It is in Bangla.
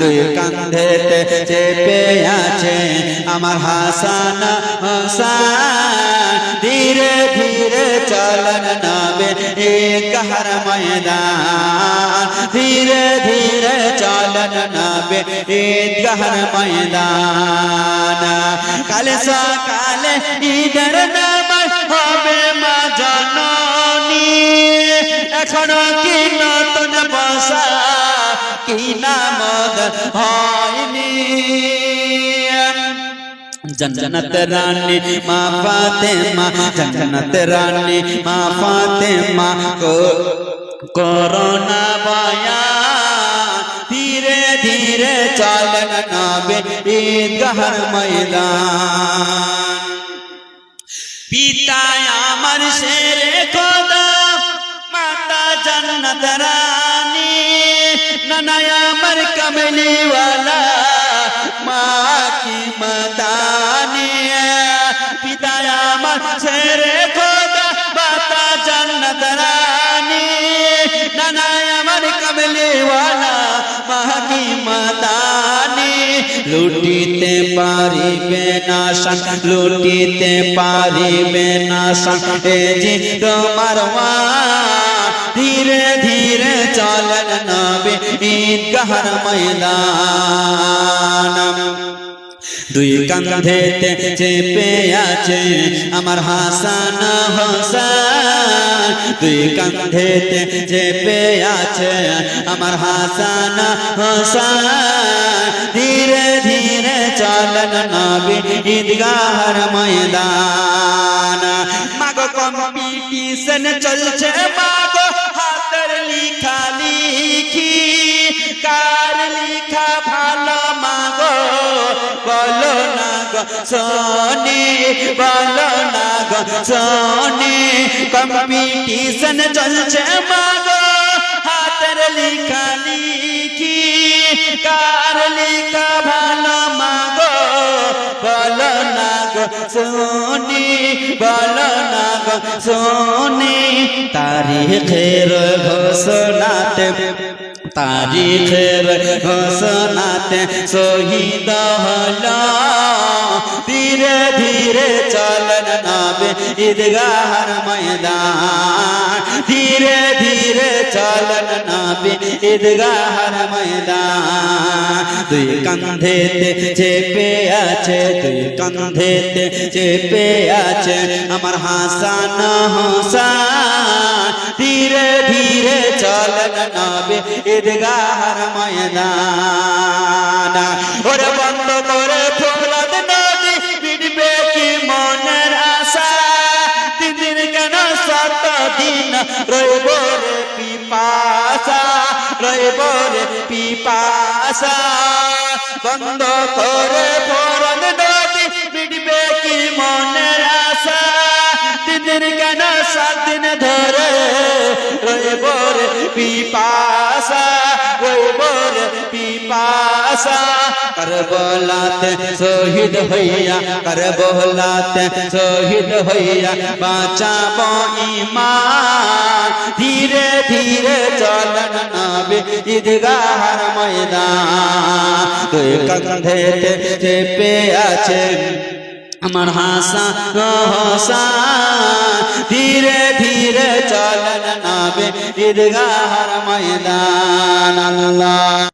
দুই কান্ধেতে চেপে আছে আমার হাসান হাসান। ধীরে ধীরে চলন নাবে গহর ময়দান। ধীরে ধীরে চলন নাবে গহর ময়দান। কাল সকালে ঈদের নামাজ নামদ হয়নি জন্নত রানী মা ফাতেমা জন্নত রানী মা ফাতেমা কো করোনা বায়া ধীরে ধীরে চলন নাবে ঈদগাহর ময়দান পিতা আমার শেরে খোদা মাতা জন্নত রানী নানা আমার কমলিওয়ালা মা কি মদানি পিতা আমার শেরে খোদা মাতা জন্নত রানী নানা আমার কমলিওয়ালা মা কি মদানি লুটিতে পারিবে না শান লুটিতে পারিবে না শান এ যে তোমার মা ধীরে ধীরে চলন নবে ঈদগাহর ময়দান। দুই কান্ধেতে চেপে আছে আমার হাসান হোসেন। দুই কান্ধেতে চেপে আছে আমার হাসান হোসেন। ধীরে ধীরে চলন নবী ঈদগাহর ময়দান। মাগো কম্পিটিশন চলছে। লিখা ভালো মাগো, বলো না গো, সোনি, বলো না গো, সোনি কম্পিটিশন চলছে মাগো। হাতের লিখা লিখি, কার লিখা ভালো মাগো, বলো না গো, সোনি, বলো না গো, সোনি, তারিখের ঘোষণাতে তারিখের ঘোষণাতে শহীদ হল। ধীরে ধীরে চলন নাবে ঈদগাহর ময়দান। ধীরে ধীরে চলন নাবে ঈদগাহর ময়দান। দুই কান্ধেতে চেপে আছে, দুই কান্ধেতে চেপে আছে আমার হাসান হোসান। ধীরে ধীরে চলন নাবে ঈদগাহর ময়দান। ওরে বন্ধ করে রে পিপাসা পিপাসা। বন্ধ করে ফুরত নদী মিটবে কি মনের আশা? দিদির কেন সাত দিন ধরে রয়ে রে পিপাসা? রয়ে রে পিপাসা? করবলাতে শহীদ হইয়া, করবলাতে শহীদ হইয়া বাঁচাব ইমান ধীরে ধীরে চলন নাবে ঈদগাহর ময়দান। চেপে আছে আমার হাসা হসা ধীরে ধীরে চলন নাবে ঈদগাহর ময়দান। আল্লাহ।